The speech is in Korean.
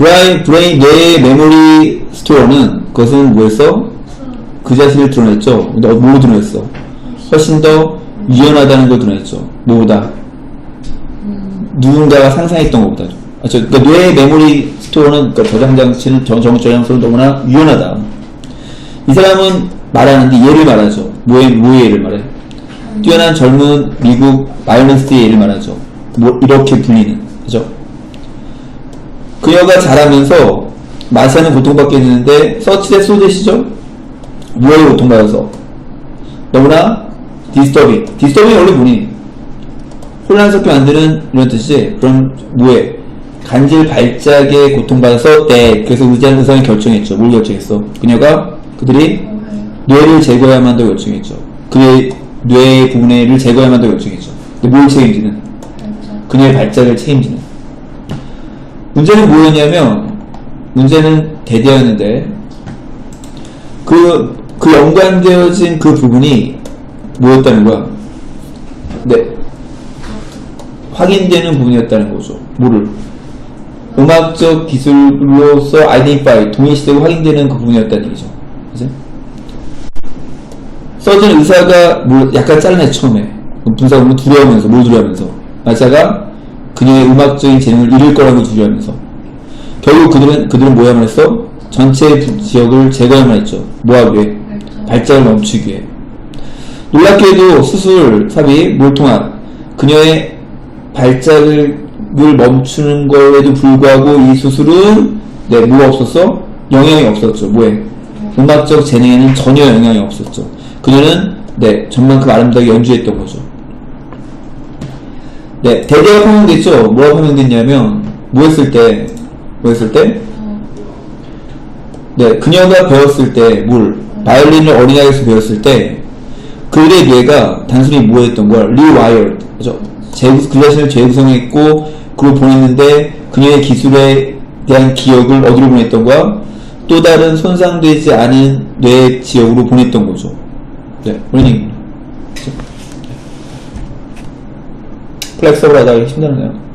브라인, 브레인, 뇌의 메모리 스토어는 그것은 뭐였어? 그 자신을 드러냈죠. 근데 뭐로 드러냈어? 훨씬 더 유연하다는 걸 드러냈죠. 뭐보다? 누군가가 상상했던 것보다. 아, 저, 그러니까 뇌의 메모리 스토어는 그러니까 저장 장치는 저, 저, 저장소는 너무나 유연하다. 이 사람은 말하는데 예를 말하죠. 뭐의, 뭐의 예를 말해? 뛰어난 젊은 미국 바이올리스트의 예를 말하죠. 뭐 이렇게 불리는 그죠? 그녀가 자라면서 마시아는 고통받게 되는데 서치대 소제시죠? 뭐에 고통받아서? 너무나 디스터빙. 디스터빙이 원래 뭐니? 혼란스럽게 만드는 이런 뜻이지. 그럼 뭐에? 간질 발작에 고통받아서 때 그래서 의지하는 의사는 결정했죠. 뭘 결정했어? 그녀가 그들이 뇌를 제거해야만 한다고 결정했죠. 그의 뇌 부분을 제거해야만 한다고 결정했죠. 근데 뭘 책임지는? 그녀의 발작을 책임지는. 문제는 뭐였냐면, 문제는 대대였는데, 그, 그 연관되어진 그 부분이 뭐였다는 거야? 네. 확인되는 부분이었다는 거죠. 뭐를? 음악적 기술로서 아이덴티파이, 동일시되고 확인되는 그 부분이었다는 얘기죠. 그죠? 서전 의사가 뭘 약간 잘라내 처음에 분사가 뭐 두려워하면서 뭘 두려워하면서 마사가 그녀의 음악적인 재능을 잃을 거라고 두려워하면서 결국 그들은 그들은 뭐야만 했어 전체 부- 지역을 제거해야만 했죠 뭐하기 위해 발작을 멈추기 위해 놀랍게도 수술 삽이 뭘 통한 그녀의 발작을 멈추는 거에도 불구하고 이 수술은 네 뭐가 없었어 영향이 없었죠 뭐에 음악적 재능에는 전혀 영향이 없었죠. 그녀는 네 전만큼 아름다게 연주했던 거죠. 네 대대가 포명됐죠. 뭐라고 포명됐냐면 뭐 했을 때, 뭐 했을 때, 네 그녀가 배웠을 때뭘 바이올린을 어린아이에서 배웠을 때 그들의 뇌가 단순히 뭐 했던 거야? 리와이어드 그죠? 그 자신을 재구성했고 그걸 보냈는데 그녀의 기술에 대한 기억을 어디로 보냈던 거야? 또 다른 손상되지 않은 뇌 지역으로 보냈던 거죠. 네, 얘기입니다. 플렉서블하다 힘들나요?